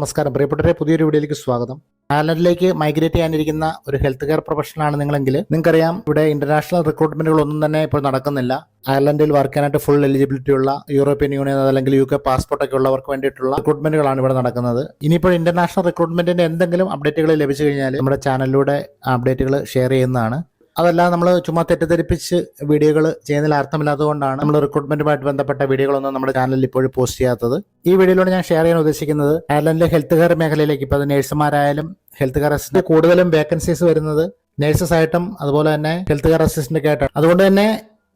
നമസ്കാരം. പ്രിയപ്പെട്ടവരെ പുതിയൊരു വീഡിയോയിലേക്ക് സ്വാഗതം. അയർലൻഡിലേക്ക് മൈഗ്രേറ്റ് ചെയ്യാനിരിക്കുന്ന ഒരു ഹെൽത്ത് കെയർ പ്രൊഫഷണൽ ആണ് നിങ്ങളെങ്കിൽ നിങ്ങൾക്കറിയാം ഇവിടെ ഇന്റർനാഷണൽ റിക്രൂട്ട്മെന്റുകൾ ഒന്നും തന്നെ ഇപ്പോൾ നടക്കുന്നില്ല. അയർലൻഡിൽ വർക്ക് ചെയ്യാനായിട്ട് ഫുൾ എലിജിബിലിറ്റി ഉള്ള യൂറോപ്യൻ യൂണിയൻ അല്ലെങ്കിൽ യു കെ പാസ്പോർട്ട് ഒക്കെ ഉള്ളവർക്ക് വേണ്ടിയിട്ടുള്ള റിക്രൂട്ട്മെന്റുകളാണ് ഇവിടെ നടക്കുന്നത്. ഇനിയിപ്പോൾ ഇന്റർനാഷണൽ റിക്രൂട്ട്മെന്റിന്റെ എന്തെങ്കിലും അപ്ഡേറ്റുകൾ ലഭിച്ചു കഴിഞ്ഞാൽ നമ്മുടെ ചാനലിലൂടെ അപ്ഡേറ്റുകൾ ഷെയർ ചെയ്യുന്നതാണ്. അതല്ല നമ്മൾ ചുമ്മാ തെറ്റിദ്ധരിപ്പിച്ച് വീഡിയോകൾ ചെയ്യുന്നതിൽ അർത്ഥമില്ലാത്തതുകൊണ്ടാണ് നമ്മൾ റിക്രൂട്ട്മെന്റുമായിട്ട് ബന്ധപ്പെട്ട വീഡിയോകളൊന്നും നമ്മുടെ ചാനലിൽ ഇപ്പോഴും പോസ്റ്റ് ചെയ്യാത്തത്. ഈ വീഡിയോയിലൂടെ ഞാൻ ഷെയർ ചെയ്യാൻ ഉദ്ദേശിക്കുന്നത് അയർലൻഡിലെ ഹെൽത്ത് കെയർ മേഖലയിലേക്ക് ഇപ്പോൾ അത് നഴ്സുമാരായാലും ഹെൽത്ത് കെയർ അസിസ്റ്റന്റ് കൂടുതലും വേക്കൻസീസ് വരുന്നത് നഴ്സസ് ആയിട്ടും അതുപോലെ തന്നെ ഹെൽത്ത് കെയർ അസിസ്റ്റന്റ് ആയിട്ടാണ്. അതുകൊണ്ട് തന്നെ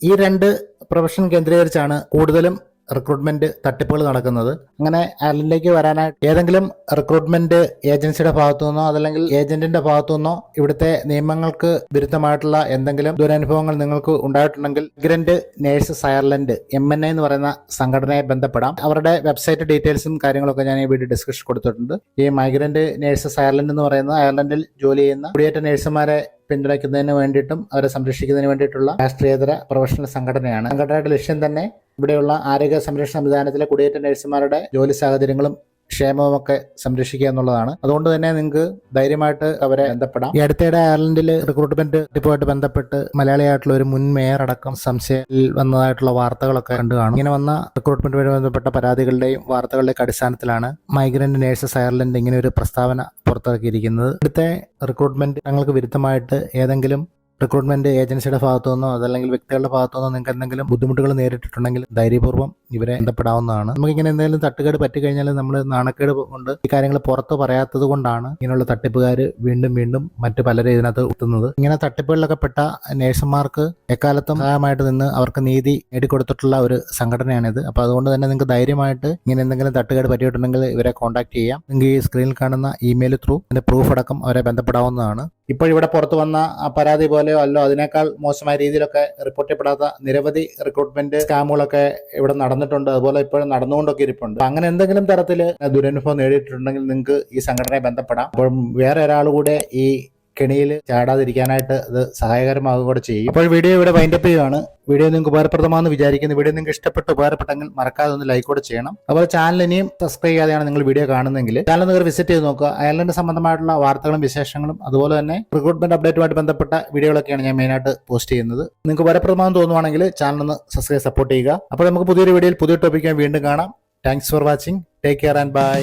ഈ രണ്ട് പ്രൊഫഷൻ കേന്ദ്രീകരിച്ചാണ് കൂടുതലും റിക്രൂട്ട്മെന്റ് തട്ടിപ്പുകൾ നടക്കുന്നത്. അങ്ങനെ അയർലൻഡിലേക്ക് വരാനായിട്ട് ഏതെങ്കിലും റിക്രൂട്ട്മെന്റ് ഏജൻസിയുടെ ഭാഗത്തു നിന്നോ അതല്ലെങ്കിൽ ഏജന്റിന്റെ ഭാഗത്തു നിന്നോ ഇവിടുത്തെ നിയമങ്ങൾക്ക് വിരുദ്ധമായിട്ടുള്ള എന്തെങ്കിലും ദുരനുഭവങ്ങൾ നിങ്ങൾക്ക് ഉണ്ടായിട്ടുണ്ടെങ്കിൽ migrant nurses Ireland M N A എന്ന് പറയുന്ന സംഘടനയെ ബന്ധപ്പെടാം. അവരുടെ വെബ്സൈറ്റ് ഡീറ്റെയിൽസും കാര്യങ്ങളൊക്കെ ഞാൻ ഈ വീഡിയോ ഡിസ്കഷൻ കൊടുത്തിട്ടുണ്ട്. ഈ മൈഗ്രന്റ് നേഴ്സസ് അയർലൻഡ് എന്ന് പറയുന്ന അയർലൻഡിൽ ജോലി ചെയ്യുന്ന കുടിയേറ്റ നേഴ്സുമാരെ പിന്തുണയ്ക്കുന്നതിന് വേണ്ടിയിട്ടും അവരെ സംരക്ഷിക്കുന്നതിന് വേണ്ടിയിട്ടുള്ള രാഷ്ട്രീയതര പ്രൊഫഷണൽ സംഘടനയാണ്. സംഘടനയുടെ ലക്ഷ്യം തന്നെ ഇവിടെയുള്ള ആരോഗ്യ സംരക്ഷണ സംവിധാനത്തിലെ കുടിയേറ്റ നഴ്സുമാരുടെ ജോലി സാഹചര്യങ്ങളും ക്ഷേമവും ഒക്കെ സംരക്ഷിക്കുക എന്നുള്ളതാണ്. അതുകൊണ്ട് തന്നെ നിങ്ങൾക്ക് ധൈര്യമായിട്ട് അവരെ ബന്ധപ്പെടാം. ഈ അടുത്തിടെ അയർലൻഡിൽ റിക്രൂട്ട്മെന്റ് ടിപ്പുമായിട്ട് ബന്ധപ്പെട്ട് മലയാളിയായിട്ടുള്ള ഒരു മുൻ മേയർ അടക്കം സംശയത്തിൽ വന്നതായിട്ടുള്ള വാർത്തകളൊക്കെ കണ്ടു കാണും. ഇങ്ങനെ വന്ന റിക്രൂട്ട്മെന്റുമായി ബന്ധപ്പെട്ട പരാതികളുടെയും വാർത്തകളുടെയും അടിസ്ഥാനത്തിലാണ് മൈഗ്രന്റ് നേഴ്സസ് അയർലൻഡ് ഇങ്ങനെ ഒരു പ്രസ്താവന പുറത്തിറക്കിയിരിക്കുന്നത്. ഇവിടുത്തെ റിക്രൂട്ട്മെന്റ് ഞങ്ങൾക്ക് വിരുദ്ധമായിട്ട് ഏതെങ്കിലും റിക്രൂട്ട്മെന്റ് ഏജൻസിയുടെ ഭാഗത്തു നിന്നോ അതല്ലെങ്കിൽ വ്യക്തികളുടെ ഭാഗത്തു നിന്നോ നിങ്ങൾക്ക് എന്തെങ്കിലും ബുദ്ധിമുട്ടുകൾ നേരിട്ടിട്ടുണ്ടെങ്കിൽ ധൈര്യപൂർവം ഇവരെ ബന്ധപ്പെടാവുന്നതാണ്. നമുക്ക് ഇങ്ങനെ എന്തെങ്കിലും തട്ടുകേട് പറ്റിക്കഴിഞ്ഞാൽ നമ്മൾ നാണക്കേട് കൊണ്ട് ഈ കാര്യങ്ങൾ പുറത്ത് പറയാത്തത് കൊണ്ടാണ് ഇങ്ങനെയുള്ള തട്ടിപ്പുകാർ വീണ്ടും വീണ്ടും മറ്റു പലരും ഇതിനകത്ത് എത്തുന്നത് ഇങ്ങനെ തട്ടിപ്പുകളിലൊക്കെ പെട്ട നേഴ്സുമാർക്ക് എക്കാലത്തും സഹായമായിട്ട് നിന്ന് അവർക്ക് നീതി നേടിക്കൊടുത്തിട്ടുള്ള ഒരു സംഘടനയാണിത്. അപ്പോൾ അതുകൊണ്ട് തന്നെ നിങ്ങൾക്ക് ധൈര്യമായിട്ട് ഇങ്ങനെ എന്തെങ്കിലും തട്ടുകേട് പറ്റിയിട്ടുണ്ടെങ്കിൽ ഇവരെ കോൺടാക്ട് ചെയ്യാം. നിങ്ങൾക്ക് ഈ സ്ക്രീനിൽ കാണുന്ന ഇമെയിൽ ത്രൂ അതിന്റെ പ്രൂഫ് അടക്കം അവരെ ബന്ധപ്പെടാവുന്നതാണ്. ഇപ്പോൾ ഇവിടെ പുറത്തു വന്ന പരാതി പോലെയോ അല്ലോ അതിനേക്കാൾ മോശമായ രീതിയിലൊക്കെ റിപ്പോർട്ട് ചെയ്യപ്പെടാത്ത നിരവധി റിക്രൂട്ട്മെന്റ് സ്കാമുകളൊക്കെ ഇവിടെ നടന്നിട്ടുണ്ട്. അതുപോലെ ഇപ്പോഴും നടന്നുകൊണ്ടൊക്കെ ഇരിപ്പുണ്ട്. അങ്ങനെ എന്തെങ്കിലും തരത്തിൽ ദുരനുഭവം നേടിയിട്ടുണ്ടെങ്കിൽ നിങ്ങൾക്ക് ഈ സംഘടനയെ ബന്ധപ്പെടാം. അപ്പോൾ വേറെ ഒരാൾ കൂടെ ഈ കെണിയിൽ ചാടാതിരിക്കാനായിട്ട് ഇത് സഹായകരമാവുക കൂടെ ചെയ്യും. അപ്പോൾ വീഡിയോ ഇവിടെ വൈൻഡപ്പ് ചെയ്യുകയാണ്. വീഡിയോ നിങ്ങൾക്ക് ഉപകാരപ്രദമാണെന്ന് വിചാരിക്കുന്നു. വീഡിയോ നിങ്ങൾക്ക് ഇഷ്ടപ്പെട്ട് ഉപകാരപ്പെട്ടെങ്കിൽ മറക്കാതെ ഒന്ന് ലൈക്ക് കൂടെ ചെയ്യണം. അതുപോലെ ചാനൽ ഇനിയും സബ്സ്ക്രൈബ് ചെയ്യാതെയാണ് നിങ്ങൾ വീഡിയോ കാണുന്നെങ്കിൽ ചാനൽ നിങ്ങൾ വിസിറ്റ് ചെയ്ത് നോക്കുക. അയർലൻഡ് സംബന്ധമായിട്ടുള്ള വാർത്തകളും വിശേഷങ്ങളും അതുപോലെ തന്നെ റിക്രൂട്ട്മെന്റ് അപ്ഡേറ്റുമായിട്ട് ബന്ധപ്പെട്ട വീഡിയോകളൊക്കെയാണ് ഞാൻ മെയിനായിട്ട് പോസ്റ്റ് ചെയ്യുന്നത്. നിങ്ങൾക്ക് ഉപകാരപ്രദമാണെന്ന് തോന്നുവാണെങ്കിൽ ചാനൽ ഒന്ന് സബ്സ്ക്രൈബ് സപ്പോർട്ട് ചെയ്യുക. അപ്പോൾ നമുക്ക് പുതിയൊരു വീഡിയോയിൽ പുതിയ ടോപ്പിക്കായി വീണ്ടും കാണാം. Thanks for watching take care and bye